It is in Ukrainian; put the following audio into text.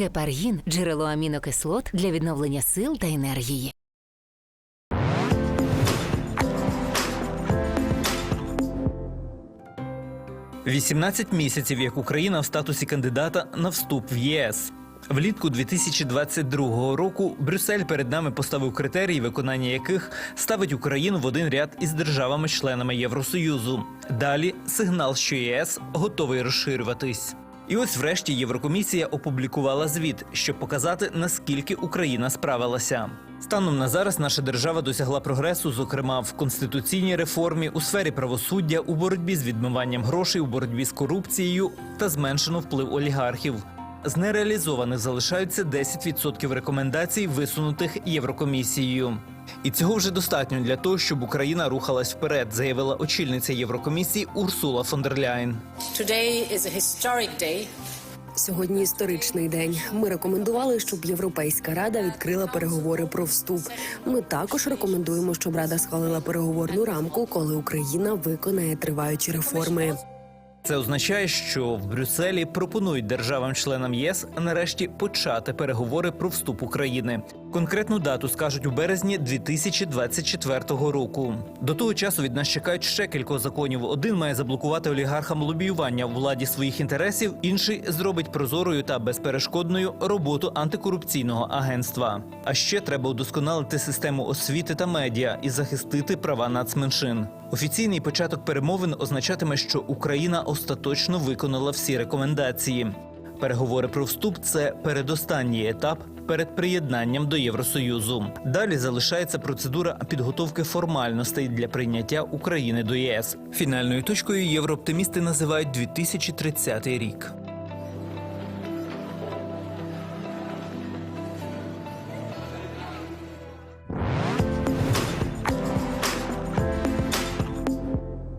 Гепаргін джерело амінокислот для відновлення сил та енергії. – 18 місяців, як Україна в статусі кандидата на вступ в ЄС. Влітку 2022 року Брюссель перед нами поставив критерії, виконання яких ставить Україну в один ряд із державами-членами Євросоюзу. Далі сигнал, що ЄС готовий розширюватись. І ось, врешті, Єврокомісія опублікувала звіт, щоб показати, наскільки Україна справилася. Станом на зараз наша держава досягла прогресу, зокрема в конституційній реформі, у сфері правосуддя, у боротьбі з відмиванням грошей, у боротьбі з корупцією та зменшено вплив олігархів. З нереалізованих залишаються 10% рекомендацій, висунутих Єврокомісією. І цього вже достатньо для того, щоб Україна рухалась вперед, заявила очільниця Єврокомісії Урсула фон дер Ляйн. Сьогодні історичний день. Ми рекомендували, щоб Європейська рада відкрила переговори про вступ. Ми також рекомендуємо, щоб рада схвалила переговорну рамку, коли Україна виконає триваючі реформи. Це означає, що в Брюсселі пропонують державам-членам ЄС нарешті почати переговори про вступ України. Конкретну дату скажуть у березні 2024 року. До того часу від нас чекають ще кілька законів. Один має заблокувати олігархам лобіювання в владі своїх інтересів, інший зробить прозорою та безперешкодною роботу антикорупційного агентства. А ще треба удосконалити систему освіти та медіа і захистити права нацменшин. Офіційний початок перемовин означатиме, що Україна остаточно виконала всі рекомендації. Переговори про вступ це передостанній етап перед приєднанням до Євросоюзу. Далі залишається процедура підготовки формальностей для прийняття України до єС. Фінальною точкою єврооптимісти називають 2030 рік.